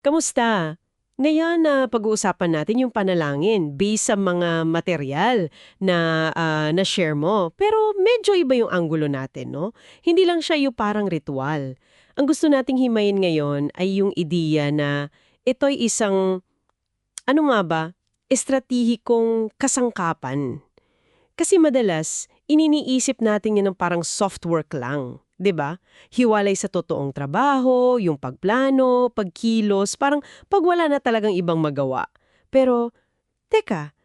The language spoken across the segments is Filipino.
Kamusta? Ngayon na pag-uusapan natin yung panalangin based sa mga material na ah, na-share mo. Pero medyo iba yung anggulo natin, no? Hindi lang siya yung parang ritual. Ang gusto nating himayin ngayon ay yung ideya na ito'y isang, ano nga ba, estratehikong kasangkapan. Kasi madalas, ininiisip natin yun ng parang soft work lang. 'Di ba? Hiwalay sa totoong trabaho, yung pagplano, pagkilos, parang pag wala na talagang ibang magawa. Pero, teka,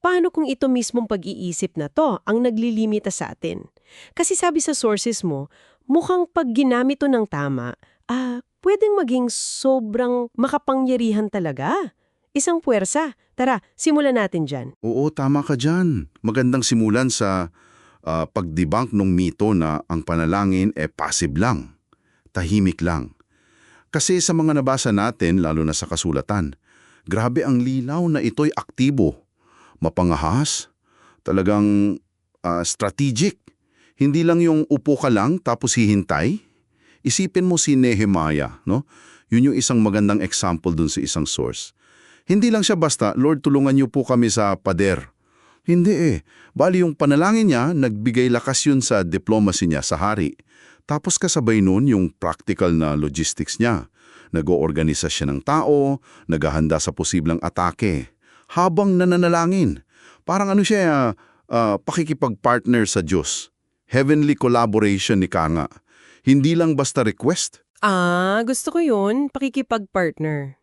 paano kung ito mismong pag-iisip na to ang naglilimita sa atin? Kasi sabi sa sources mo, mukhang pag ginamit to ng tama, ah, pwedeng maging sobrang makapangyarihan talaga. Isang puwersa. Tara, simulan natin dyan. Oo, tama ka dyan. Magandang simulan sa ah, pagdebunk ng mito na ang panalangin e passive lang, tahimik lang. Kasi sa mga nabasa natin, lalo na sa kasulatan, grabe ang lilaw na ito'y aktibo, mapangahas, talagang ah, strategic. Hindi lang yung upo ka lang tapos hihintay. Isipin mo si Nehemiah, no? Yun yung isang magandang example dun sa isang source. Hindi lang siya basta, Lord, tulungan niyo po kami sa pader. Hindi eh. Bali yung panalangin niya, nagbigay lakas yun sa diplomacy niya sa hari. Tapos kasabay nun yung practical na logistics niya. Nag-oorganisa siya ng tao, naghahanda sa posibleng atake. Habang nananalangin. Parang ano siya, ah, pakikipag-partner sa Diyos. Heavenly collaboration ni Kanga. Hindi lang basta request. Ah, gusto ko yun, pakikipag-partner.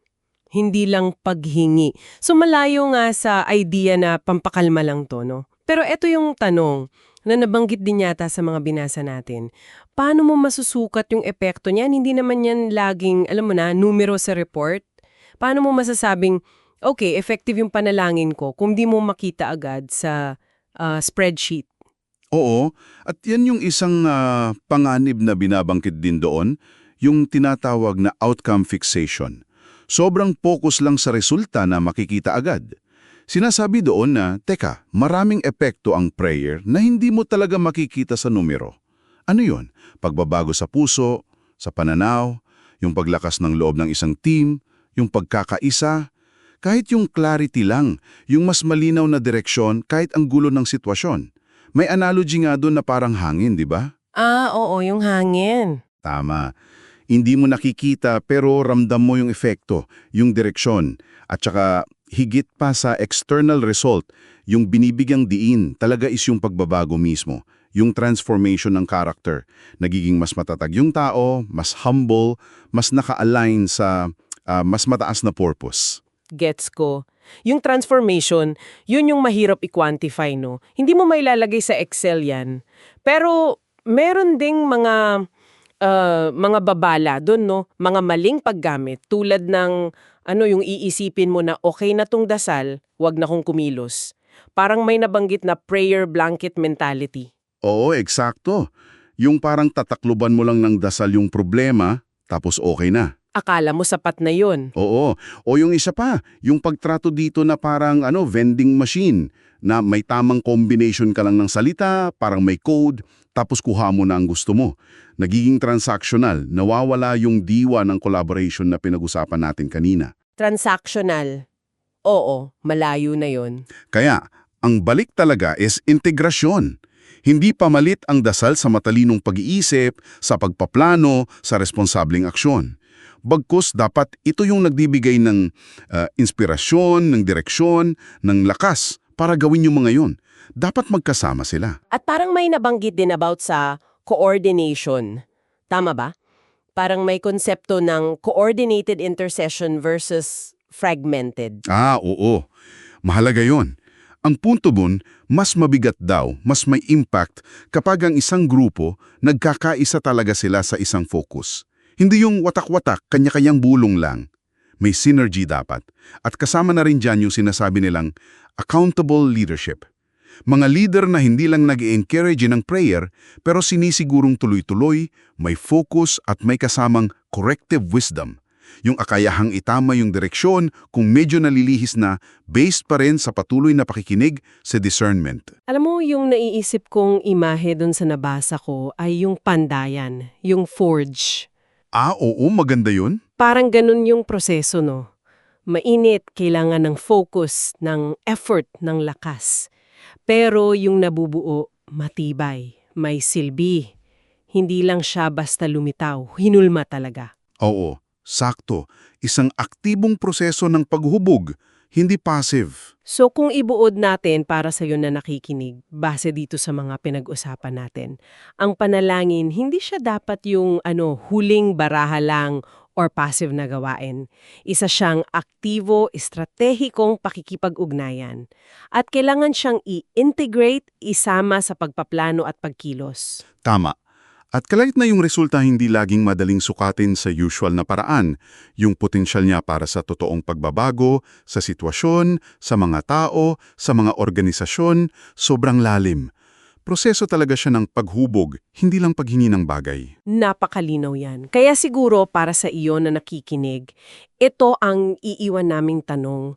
Hindi lang paghingi. So malayo nga sa idea na pampakalma lang to, no? Pero eto yung tanong na nabanggit din yata sa mga binasa natin. Paano mo masusukat yung epekto niyan? Hindi naman yan laging, alam mo na, numero sa report. Paano mo masasabing, okay, effective yung panalangin ko kung di mo makita agad sa ah, spreadsheet? Oo, at yan yung isang ah, panganib na binabangkit din doon, yung tinatawag na outcome fixation. Sobrang focus lang sa resulta na makikita agad. Sinasabi doon na, teka, maraming epekto ang prayer na hindi mo talaga makikita sa numero. Ano yon? Pagbabago sa puso, sa pananaw, yung paglakas ng loob ng isang team, yung pagkakaisa, kahit yung clarity lang, yung mas malinaw na direksyon kahit ang gulo ng sitwasyon. May analogy nga doon na parang hangin, di ba? Ah, oo, yung hangin. Tama. Hindi mo nakikita pero ramdam mo yung epekto, yung direksyon. At saka higit pa sa external result, yung binibigyang diin talaga is yung pagbabago mismo. Yung transformation ng character. Nagiging mas matatag yung tao, mas humble, mas naka-align sa ah, mas mataas na purpose. Gets ko. Yung transformation, yun yung mahirap i-quantify, no? Hindi mo mailalagay sa Excel yan. Pero meron ding mga uh, mga babala doon, no? Mga maling paggamit tulad ng ano yung iisipin mo na okay na tong dasal, wag na kong kumilos. Parang may nabanggit na prayer blanket mentality. Oo, eksakto. Yung parang tatakluban mo lang ng dasal yung problema, tapos okay na. Akala mo sapat na yun. Oo. O yung isa pa, yung pagtrato dito na parang ano, vending machine, na may tamang combination ka lang ng salita, parang may code, tapos kuha mo na ang gusto mo. Nagiging transactional, nawawala yung diwa ng collaboration na pinag-usapan natin kanina. Transactional. Oo, malayo na yun. Kaya, ang balik talaga is integrasyon. Hindi pamalit ang dasal sa matalinong pag-iisip, sa pagpaplano, sa responsabling aksyon. Bagkus dapat ito yung nagbibigay ng uh, inspirasyon, ng direksyon, ng lakas para gawin yung mga yun. Dapat magkasama sila. At parang may nabanggit din about sa coordination. Tama ba? Parang may konsepto ng coordinated intercession versus fragmented. Ah, oo. Mahalaga yon. Ang punto dun, mas mabigat daw, mas may impact kapag ang isang grupo nagkakaisa talaga sila sa isang focus. Hindi yung watak-watak, kanya-kanyang bulong lang. May synergy dapat. At kasama na rin dyan yung sinasabi nilang accountable leadership. Mga leader na hindi lang nag encourage ng prayer pero sinisigurong tuloy-tuloy, may focus at may kasamang corrective wisdom. Yung akayahang itama yung direksyon kung medyo nalilihis na based pa rin sa patuloy na pakikinig sa discernment. Alam mo, yung naiisip kong imahe doon sa nabasa ko ay yung pandayan, yung forge. Ah, oo, maganda yun. Parang ganun yung proseso, no? Mainit, kailangan ng focus, ng effort, ng lakas. Pero yung nabubuo, matibay, may silbi. Hindi lang siya basta lumitaw, hinulma talaga. Oo, sakto. Isang aktibong proseso ng paghubog, hindi passive. So kung ibuod natin para sa iyo na nakikinig, base dito sa mga pinag-usapan natin, ang panalangin hindi siya dapat yung ano huling baraha lang or passive na gawain. Isa siyang aktibo, estratehikong pakikipag-ugnayan. At kailangan siyang i-integrate, isama sa pagpaplano at pagkilos. Tama. At kalait na yung resulta hindi laging madaling sukatin sa usual na paraan, yung potensyal niya para sa totoong pagbabago, sa sitwasyon, sa mga tao, sa mga organisasyon, sobrang lalim. Proseso talaga siya ng paghubog, hindi lang paghingi ng bagay. Napakalinaw yan. Kaya siguro para sa iyo na nakikinig, ito ang iiwan naming tanong.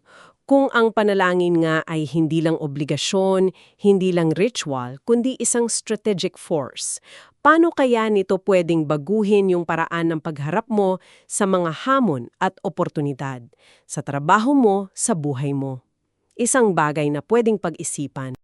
Kung ang panalangin nga ay hindi lang obligasyon, hindi lang ritual, kundi isang strategic force, paano kaya nito pwedeng baguhin yung paraan ng pagharap mo sa mga hamon at oportunidad, sa trabaho mo, sa buhay mo? Isang bagay na pwedeng pag-isipan.